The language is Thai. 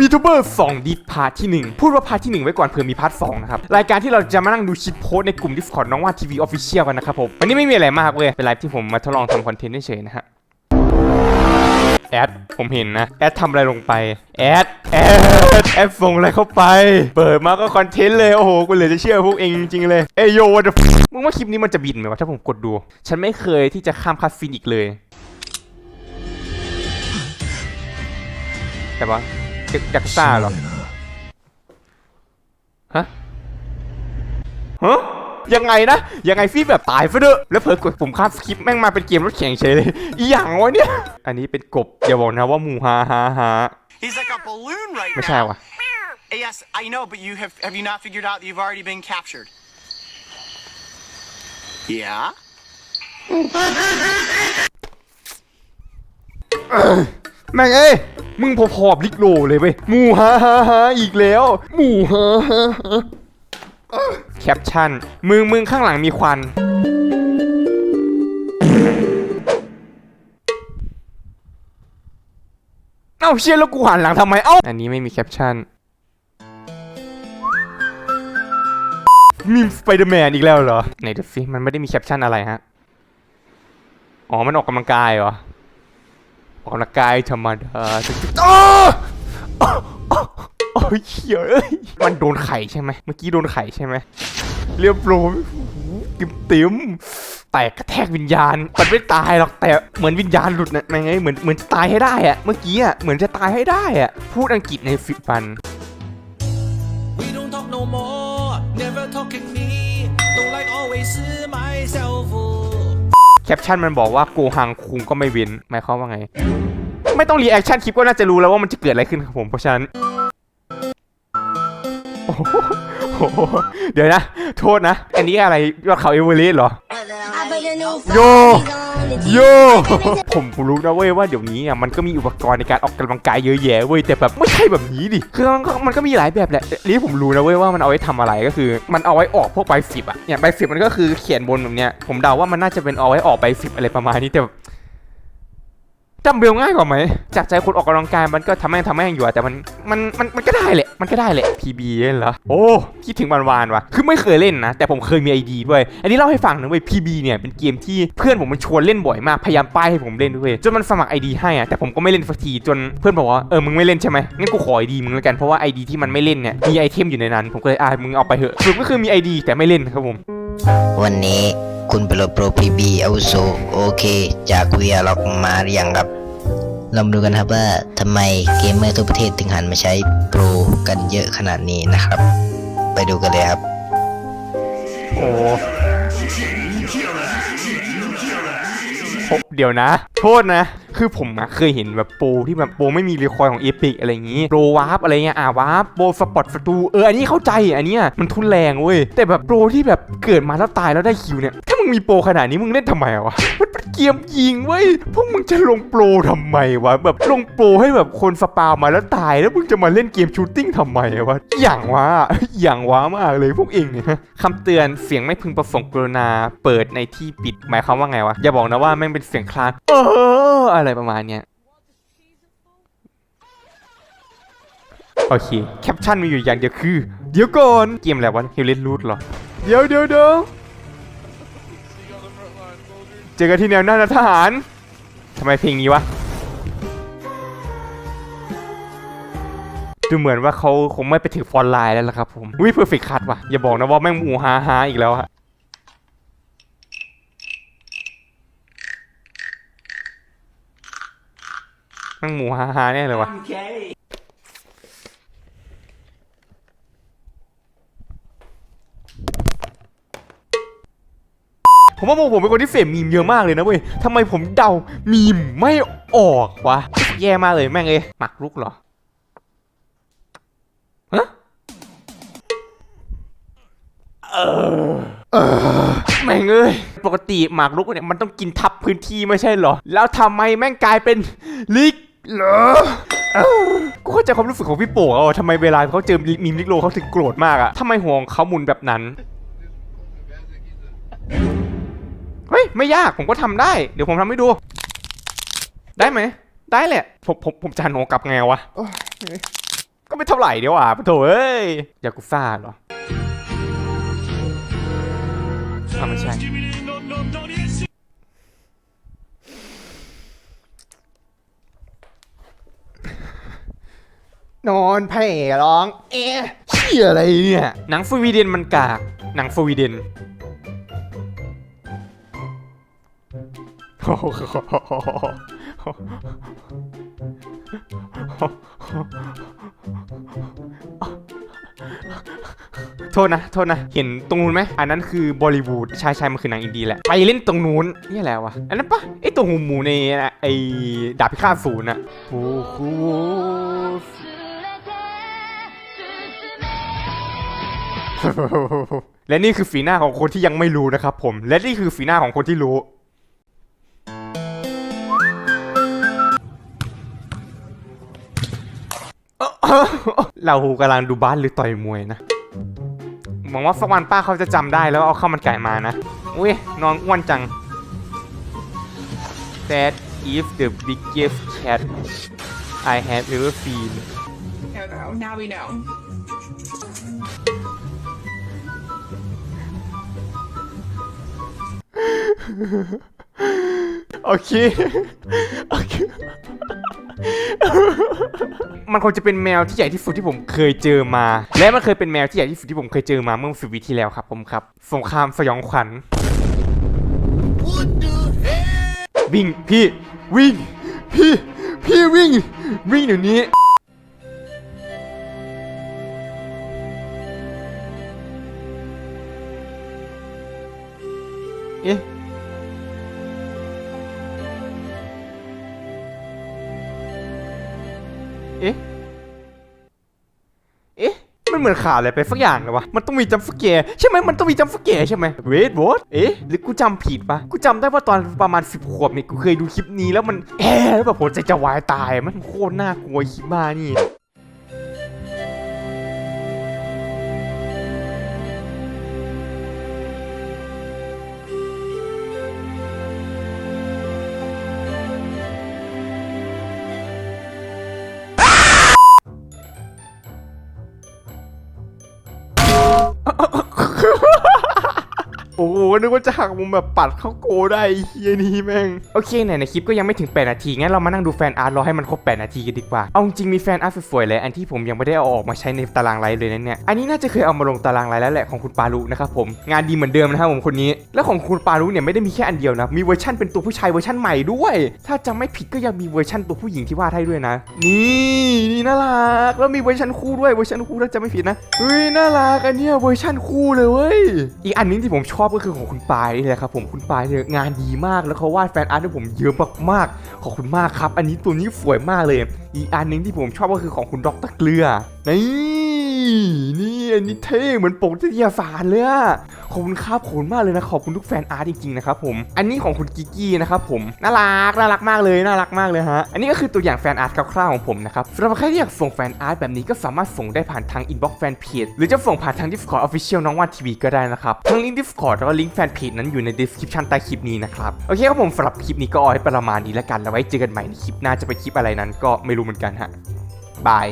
วีทูเบอร์2ดิสพาร์ทที่ 1 พูดว่าพาร์ทที่ 1 ไว้ก่อนเผื่อมีพาร์ท2นะครับ รายการที่เราจะมานั่งดูชิดโพสในกลุ่ม Discord น้องว่าทีวีออฟฟิเชียลกันนะครับผม วันนี้ไม่มีอะไรมากเว้ย เป็นไลฟ์ที่ผมมาทดลองทำคอนเทนต์เฉยๆนะฮะ แอด ผมเห็นนะ แอดทำอะไรลงไป แอด แอด แอดส่งอะไรเข้าไป เปิดมาก็คอนเทนต์เลย โอ้โห กูเหลยจะเชื่อพวกเองจริงๆเลย เอโยวันมึงว่าคลิปนี้มันจะบินไหมวะถ้าผมกดดู ฉันไม่เคยที่จะข้ามคัสซินอีกเลย แต่ว่า จักซ่าเหรอ ฮะฮะยังไงนะ ยังไงฟี่แบบตายฟะเด้อแล้วเพิ่กดปุ่มข้ามสคริปต์แม่งมาเป็นเกมรถแข่งเฉยเลย อีหยังวะเนี่ย อันนี้เป็นกบอย่าบอกนะว่าหมูฮาฮาฮา He's like a balloon right ไม่ใช่ now. วะ Yes, I know, but you have have you not figured out that you've already been captured? Yeah. แม่งเอ้ย มึงพอๆบลิกโลเลยเว้ยหมูฮ่าฮ่าฮ่าอีกแล้วหมูฮ่าฮ่าฮ่าแคปชั่น มึงมึงข้างหลังมีควัน เอ้าเชี่ยแล้วกูหันหลังทำไม เอ้า อันนี้ไม่มีแคปชั่น มีสไปเดอร์แมนอีกแล้วเหรอ ไหนดูสิ มันไม่ได้มีแคปชั่นอะไรฮะ อ๋อ มันออกกำลังกายเหรอ ออกกำลังกายธรรมดาอ้าโอ้ยเหี้ยเอ้ยมันโดนไข่ใช่ไหมเมื่อกี้โดนไข่ใช่ไหมเรียบร้อยติมติมแตกกระแทกวิญญาณ มันไม่ตายหรอกแต่เหมือนวิญญาณหลุดนะไงเหมือนเหมือนจะตายให้ได้อะเมื่อกี้อะเหมือนจะตายให้ได้อะพูดอังกฤษในฟิปัน We don't talk no more, never talk at me. Don't like always 是 myself. แคปชั่นมันบอกว่าโกหังคุงก็ไม่เว้นหมายความว่าไง ไม่ต้องรีแอคชั่นคลิปก็น่าจะรู้แล้วว่ามันจะเกิดอะไรขึ้นครับผมเพราะฉะนั้นโอ้โหเดี๋ยวนะ โทษนะ อันนี้อะไรยอดเขาเอเวอเรสต์เหรอ โย โย ผมรู้นะเว้ยว่าเดี๋ยวนี้อะมันก็มีอุปกรณ์ในการออกกำลังกายเยอะแยะเว้ยแต่แบบไม่ใช่แบบนี้ดิคือมันก็มันก็มีหลายแบบแหละนี่ผมรู้นะเว้ยว่ามันเอาไว้ทำอะไรก็คือ มันเอาไว้ออกพวกใบสิบอะเนี่ยใบสิบมันก็คือเขียนบนแบบเนี้ยผมเดาว่ามันน่าจะเป็นเอาไว้ออกใบสิบอะไรประมาณนี้แต่ แบบจำเบลง่ายกว่าไหม จากใจคนออกกำลังกายมันก็ทำแม่งทำแม่งอยู่อะแต่มันมันมันมันก็ได้แหละ มันก็ได้แหละ PB เหรอ โอ้ คิดถึงวันวานๆว่ะ คือไม่เคยเล่นนะ แต่ผมเคยมี ID ด้วย อันนี้เล่าให้ฟังนะเว้ย PB เนี่ยเป็นเกมที่เพื่อนผมมันชวนเล่นบ่อยมาก พยายามป้ายให้ผมเล่นด้วย จนมันสมัคร ID ให้อะแต่ผมก็ไม่เล่นสักที จนเพื่อนบอกว่า เออ มึงไม่เล่นใช่ไหมงั้นกูขอ ID มึงแล้วกัน เพราะว่า ID ที่มันไม่เล่นเนี่ย มีไอเทมอยู่ในนั้น ผมก็เลยอ่ามึงเอาไปเถอะสรุปก็คือมี ID แต่ไม่เล่นครับผม วันนี้ คุณเปรโปรพีบีอาโซโอเค จากเวียล็อกมาหรือยังครับลองดูกันครับว่าทำไมเกมเมอร์ทั่วประเทศถึงหันมาใช้โปรกันเยอะขนาดนี้นะครับ ไปดูกันเลยครับ โอ้ผมเดี๋ยวนะ โทษนะ คือผมอะเคยเห็นแบบโปรที่แบบโปรไม่มีรีคอยของเอพิกอะไรอย่างงี้โปรวาร์ปอะไรเงี้ยอ่าวาร์ปโปรสปอตสตูเอออันนี้เข้าใจอันเนี้ยมันทุนแรงเว้ยแต่แบบโปรที่แบบเกิดมาแล้วตายแล้วได้คิวเนี่ยถ้ามึงมีโปรขนาดนี้มึงเล่นทำไมวะมันเป็นเกมยิงเว้ยพวกมึงจะลงโปรทำไมวะแบบลงโปรให้แบบคนสปาวมาแล้วตายแล้วมึงจะมาเล่นเกมชูตติ้งทำไมวะอย่างวะอย่างว้ามากเลยพวกเองเนี่ยคำเตือนเสียงไม่พึงประสงค์กรุณาเปิดในที่ปิดหมายความว่าไงวะอย่าบอกนะว่าแม่งเป็นเสียงคลางเอออะไรประมาณเนี้ยโอเค แคปชั่นมีอยู่อย่างเดียวคือ เดี๋ยวก่อน เกมอะไรวะเฮเลนรูทเหรอ เดี๋ยวเดี๋ยวเดี๋ยวเจอกันที่แนวหน้านะทหารทำไมเพลงนี้วะ ดูเหมือนว่าเขาคงไม่ไปถึงฟอนไลน์แล้วล่ะครับผมวิเพอร์เฟกต์คัทว่ะ อย่าบอกนะว่าแม่งหมูฮาฮาอีกแล้วอะ แม่งหมูฮาฮาแน่เลยวะผมว่าผมเป็นคนที่เสพมีมเยอะมากเลยนะเว้ยทำไมผมเดามีมไม่ออกวะ แย่มากเลยแม่งเอ้ยหมักลุกเหรอฮะเออเออแม่งเอ้ย ปกติหมากรุกเนี่ยมันต้องกินทับพื้นที่ไม่ใช่เหรอ แล้วทำไมแม่งกลายเป็นลิก เหรอกูเข้าใจความรู้สึกของพี่โป๋อะทำไมเวลาเขาเจอมีมลิกโลเขาถึงโกรธมากอะทำไมห่วงเขาหมุนแบบนั้น เฮ้ย ไม่ยาก ผมก็ทำได้ เดี๋ยวผมทำให้ดู ได้ไหม ได้แหละ ผม ผม ผมจะหันหัวกลับไงวะ ก็ไม่เท่าไหร่เดี๋ยวอะปะโถเอ้ย อยากุซ่าเหรออ้าวไม่ใช่ นอนแผ่ร้อง เอ๊ะเชี่ยอะไรเนี่ย หนังสวีเดนมันกาก หนังสวีเดนโอ้โหโทษนะ โทษนะ เห็นตรงนู้นไหม อันนั้นคือบอลิวูดช่ใช่มันคือหนังอินดีแหละ ไปเล่นตรงนู้นนี่อะไรวะ อันนั้นปะไอตัวหูหมูในไอดาบพิฆาตศูนย์อะโอ้โห และนี่คือฝีหน้าของคนที่ยังไม่รู้นะครับผม และนี่คือฝีหน้าของคนที่รู้ เรากำลังดูบ้านหรือต่อยมวยนะหวังว่าสักวันป้าเขาจะจำได้แล้วเอาข้าวมันไก่มานะ อุ้ยนอนอ้วนจัง That is the biggest cat I have ever seen now we know. โอเค โอเค มันคงจะเป็นแมวที่ใหญ่ที่สุดที่ผมเคยเจอมา และมันเคยเป็นแมวที่ใหญ่ที่สุดที่ผมเคยเจอมาเมื่อสิบวิที่แล้วครับผมครับ สงครามสยองขวัญ วิ่งพี่วิ่ง พี่ พี่วิ่ง วิ่งเดี๋ยวนี้ เอ๊ะ เหมือนขาดอะไรไปสักอย่างเลยวะ มันต้องมีจัมสแกร์ใช่ไหมมันต้องมีจัมสแกร์ใช่ไหมเวทบอสเอ๊ะหรือกูจำผิดปะกูจำได้ว่าตอนประมาณ 10ขวบเนี่ยกูเคยดูคลิปนี้แล้วมันแอะแล้วแบบหัวใจจะวายตายมันโคตรน่ากลัวคลิปบ้านี่ นึกว่าจะหักมุมแบบปัดเข้าโกได้ไอ้เฮียนี่แม่ง โอเคไหนในคลิปก็ยังไม่ถึง 8 นาที งั้นเรามานั่งดูแฟนอาร์ตรอให้มันครบ 8 นาทีกันดีกว่า เอาจริงมีแฟนอาร์ตสวยๆเลยอันที่ผมยังไม่ได้เอาออกมาใช้ในตารางไลฟ์เลยนะเนี่ย อันนี้น่าจะเคยเอามาลงตารางไลฟ์แล้วแหละของคุณปารุนะครับผม งานดีเหมือนเดิมนะครับผมคนนี้ แล้วของคุณปารุเนี่ยไม่ได้มีแค่อันเดียวนะ มีเวอร์ชั่นเป็นตัวผู้ชายเวอร์ชั่นใหม่ด้วย ถ้าจำไม่ผิดก็ยังมีเวอร์ชั่นตัวผู้หญิงที่วาดให้ด้วยนะ นี่นี่น่ารัก แล้วมีเวอร์ชันคู่ด้วยเวอร์ชันคู่ถ้าจำไม่ผิดนะ เฮ้ยน่ารักอันเนี้ยเวอร์ชันคู่เลยเว้ย อีกอันนึงที่ผมชอบก็คือของคุณปายนี่แหละครับผมคุณปายเนี่ยงานดีมากแล้วเขาวาดแฟนอาร์ตให้ผมเยอะมากๆขอบคุณมากครับ อันนี้ตัวนี้สวยมากเลย อีกอันนึงที่ผมชอบก็คือของคุณดรเกลือนี่นี่ อันนี้เท่เหมือนปกนิตยสารเลยอะขอบคุณครับขอบคุณมากเลยนะขอบคุณทุกแฟนอาร์ตจริงๆนะครับผมอันนี้ของคุณกิกกี้นะครับผมน่ารักน่ารักมากเลยน่ารักมากเลยฮะอันนี้ก็คือตัวอย่างแฟนอาร์ตคร่าวๆของผมนะครับสำหรับใครที่อยากส่งแฟนอาร์ตแบบนี้ก็สามารถส่งได้ผ่านทางอินบ็อกซ์แฟนเพจหรือจะส่งผ่านทาง Discord Official น้องวันทีวีก็ได้นะครับทั้งลิงก์ Discord แล้วก็ลิงก์แฟนเพจนั้นอยู่ใน description ใต้คลิปนี้นะครับโอเคครับผมสำหรับคลิปนี้ก็เอาไว้ประมาณนี้แล้วกันแล้วไว้เจอกันใหม่ในคลิปหน้าจะเป็นคลิปอะไรนั้นก็ไม่รู้เหมือนกันฮะบาย